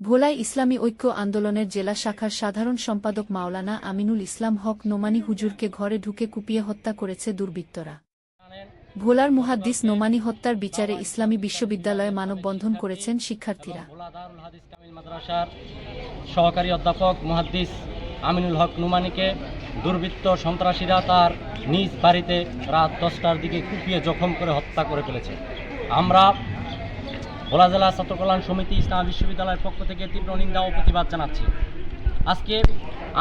ভোলায় ইসলামী ঐক্য আন্দোলনের জেলা শাখার সাধারণ সম্পাদক মাওলানা আমিনুল ইসলাম হক নোমানি হুজুরকে ঘরে ঢুকে কুপিয়ে হত্যা করেছে দুর্বৃত্তরা। ভোলার মুহাদ্দিস নোমানি হত্যার বিচারে ইসলামী বিশ্ববিদ্যালয়ে মানববন্ধন করেছেন শিক্ষার্থীরা। সহকারী অধ্যাপক মুহাদ্দিস আমিনুল হক নোমানিকে দুর্বৃত্ত সন্ত্রাসীরা তার নিজ বাড়িতে রাত দশটার দিকে কুপিয়ে জখম করে হত্যা করে ফেলেছে। আমরা ভোলা জেলা ছাত্র কল্যাণ সমিতি ইসলাম বিশ্ববিদ্যালয়ের পক্ষ থেকে তীব্র নিন্দা ও প্রতিবাদ জানাচ্ছি। আজকে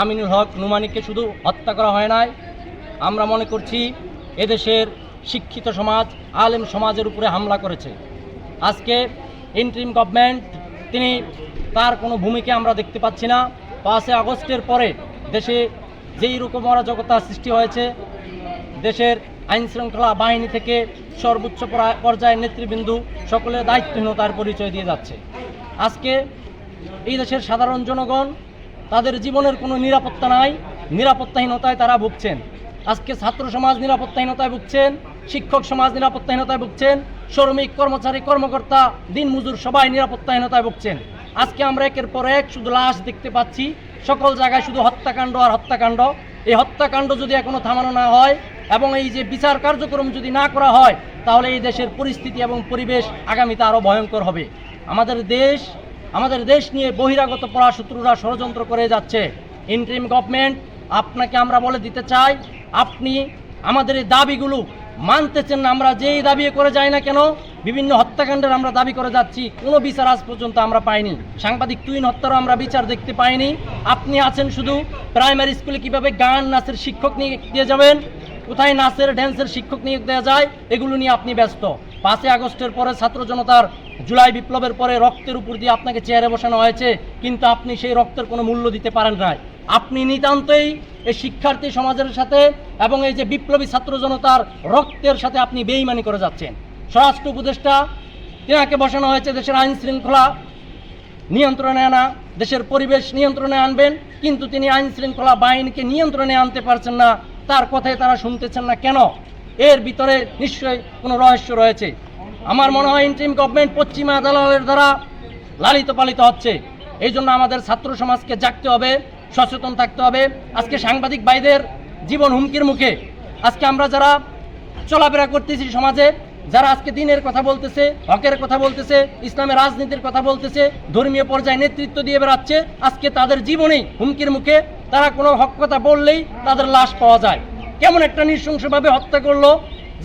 আমিনুল হক নুমানিকে শুধু হত্যা করা হয় নাই, আমরা মনে করছি এদেশের শিক্ষিত সমাজ, আলেম সমাজের উপরে হামলা করেছে। আজকে ইন্ট্রিম গভর্নমেন্ট তিনি তার কোনো ভূমিকা আমরা দেখতে পাচ্ছি না। পাঁচই আগস্টের পরে দেশে যেই রকম অরাজকতা সৃষ্টি হয়েছে, দেশের আইন শৃঙ্খলা বাহিনী থেকে সর্বোচ্চ পরা- পর্যায়ের নেতৃবৃন্দ সকলের দায়িত্বহীনতার পরিচয় দিয়ে যাচ্ছে। আজকে এই দেশের সাধারণ জনগণ, তাদের জীবনের কোনো নিরাপত্তা নাই, নিরাপত্তাহীনতায় তারা ভুগছেন। আজকে ছাত্র সমাজ নিরাপত্তাহীনতায় ভুগছেন, শিক্ষক সমাজ নিরাপত্তাহীনতায় ভুগছেন, শ্রমিক, কর্মচারী, কর্মকর্তা, দিনমজুর সবাই নিরাপত্তাহীনতায় ভুগছেন। আজকে আমরা একের পর এক শুধু লাশ দেখতে পাচ্ছি, সকল জায়গায় শুধু হত্যাকাণ্ড আর হত্যাকাণ্ড। এই হত্যাকাণ্ড যদি এখনও থামানো না হয় এবং এই যে বিচার কার্যক্রম যদি না করা হয়, তাহলে এই দেশের পরিস্থিতি এবং পরিবেশ আগামীতে আরও ভয়ঙ্কর হবে। আমাদের দেশ আমাদের দেশ নিয়ে বহিরাগত পরাশত্রুরা ষড়যন্ত্র করে যাচ্ছে। ইন্টারিম গভর্নমেন্ট আপনাকে আমরা বলে দিতে চাই, আপনি আমাদের এই দাবিগুলো মানতেছেন না, আমরা যেই দাবি করে যাই না কেন, বিভিন্ন হত্যাকাণ্ডের আমরা দাবি করে যাচ্ছি, কোনো বিচার আজ পর্যন্ত আমরা পাইনি। সাংবাদিক টুইন হত্যারও আমরা বিচার দেখতে পাইনি। আপনি আছেন শুধু প্রাইমারি স্কুলে কীভাবে গান, নাচের শিক্ষক নিয়ে যাবেন কোথায় নাচের, ড্যান্সের শিক্ষক নিয়োগ দেওয়া যায়, এগুলো নিয়ে আপনি ব্যস্ত। পাঁচই আগস্টের পরে ছাত্র জনতার জুলাই বিপ্লবের পরে রক্তের উপর দিয়ে আপনাকে চেয়ারে বসানো হয়েছে, কিন্তু আপনি সেই রক্তের কোনো মূল্য দিতে পারেন নাই। আপনি নিতান্তই এই শিক্ষার্থী সমাজের সাথে এবং এই যে বিপ্লবী ছাত্র জনতার রক্তের সাথে আপনি বেইমানি করে যাচ্ছেন। স্বরাষ্ট্র উপদেষ্টা, তেনাকে বসানো হয়েছে দেশের আইন শৃঙ্খলা নিয়ন্ত্রণে আনা, দেশের পরিবেশ নিয়ন্ত্রণে আনবেন, কিন্তু তিনি আইন শৃঙ্খলা বাহিনীকে নিয়ন্ত্রণে আনতে পারছেন না। তার কথাই তারা শুনতেছেন না কেন? এর ভিতরে নিশ্চয়ই কোনো রহস্য রয়েছে। আমার মনে হয় ইন্ট্রিম গভর্নমেন্ট পশ্চিমা আদালতের দ্বারা লালিত পালিত হচ্ছে। এই জন্য আমাদের ছাত্র সমাজকে জাগতে হবে, সচেতন থাকতে হবে। আজকে সাংবাদিক ভাইদের জীবন হুমকির মুখে। আজকে আমরা যারা চলাফেরা করতেছি সমাজে, যারা আজকে দিনের কথা বলতেছে, হকের কথা বলতেছে ইসলামের রাজনীতির কথা বলতেছে, ধর্মীয় পর্যায়ে নেতৃত্ব দিয়ে বেড়াচ্ছে, আজকে তাদের জীবনেই হুমকির মুখে। তারা কোনো হক কথা বললেই তাদের লাশ পাওয়া যায়। কেমন একটা নৃশংসভাবে হত্যা করল,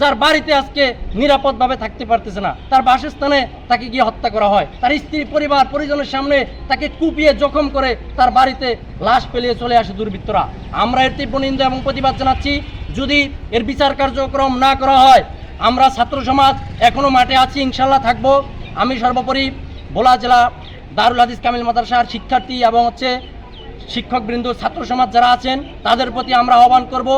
যার বাড়িতে আজকে নিরাপদভাবে থাকতে পারতেছে না। তার বাসস্থানে তাকে গিয়ে হত্যা করা হয়। তার স্ত্রী, পরিবার, পরিজনের সামনে তাকে কুপিয়ে জখম করে তার বাড়িতে লাশ পেলিয়ে চলে আসে দুর্বৃত্তরা। আমরা এর তীব্র নিন্দা এবং প্রতিবাদ জানাচ্ছি। যদি এর বিচার কার্যক্রম না করা হয়, আমরা ছাত্র সমাজ এখনও মাঠে আছি ইনশাল্লাহ থাকব। আমি সর্বোপরি ভোলা জেলা দারুল হাদিস কামিল মাদ্রাসার শিক্ষার্থী এবং হচ্ছে শিক্ষকবৃন্দ, ছাত্র সমাজ যারা আছেন, তাদের প্রতি আমরা আহ্বান করব,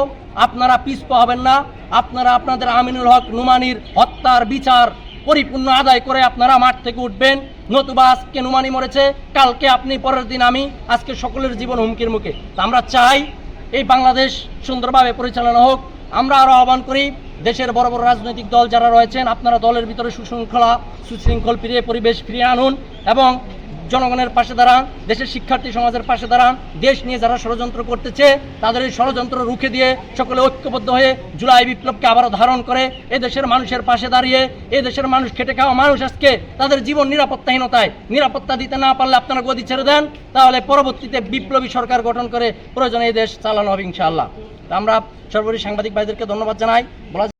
আপনারা পিছপা হবেন না, আপনারা আপনাদের আমিনুল হক নুমানির হত্যার বিচার পরিপূর্ণ আদায় করে আপনারা মাঠ থেকে উঠবেন। নতুবা আজকে নুমানি মরেছে, কালকে আপনি, পরের দিন আমি, আজকে সকলের জীবন হুমকির মুখে। আমরা চাই এই বাংলাদেশ সুন্দরভাবে পরিচালনা হোক। আমরা আরও আহ্বান করি, দেশের বড় বড় রাজনৈতিক দল যারা রয়েছেন, আপনারা দলের ভিতরে সুশৃঙ্খলা, সুশৃঙ্খল ফিরিয়ে, পরিবেশ ফিরিয়ে আনুন এবং জনগণের পাশে দাঁড়ান, দেশের শিক্ষার্থী সমাজের পাশে দাঁড়ান, দেশ নিয়ে যারা ষড়যন্ত্র করতেছে, তাদের এই ষড়যন্ত্র রুখে দিয়ে সকলে ঐক্যবদ্ধ হয়ে জুলাই বিপ্লবকে আবারও ধারণ করে এ দেশের মানুষের পাশে দাঁড়িয়ে এ দেশের মানুষ খেটে খাওয়া মানুষ আজকে তাদের জীবন নিরাপত্তাহীনতায়, নিরাপত্তা দিতে না পারলে আপনারা গদি ছেড়ে দেন, তাহলে পরবর্তীতে বিপ্লবী সরকার গঠন করে প্রয়োজনে এই দেশ চালানো হবে ইনশাআল্লাহ। আমরা সর্বোপরি সাংবাদিক ভাইদেরকে ধন্যবাদ জানাই। বলা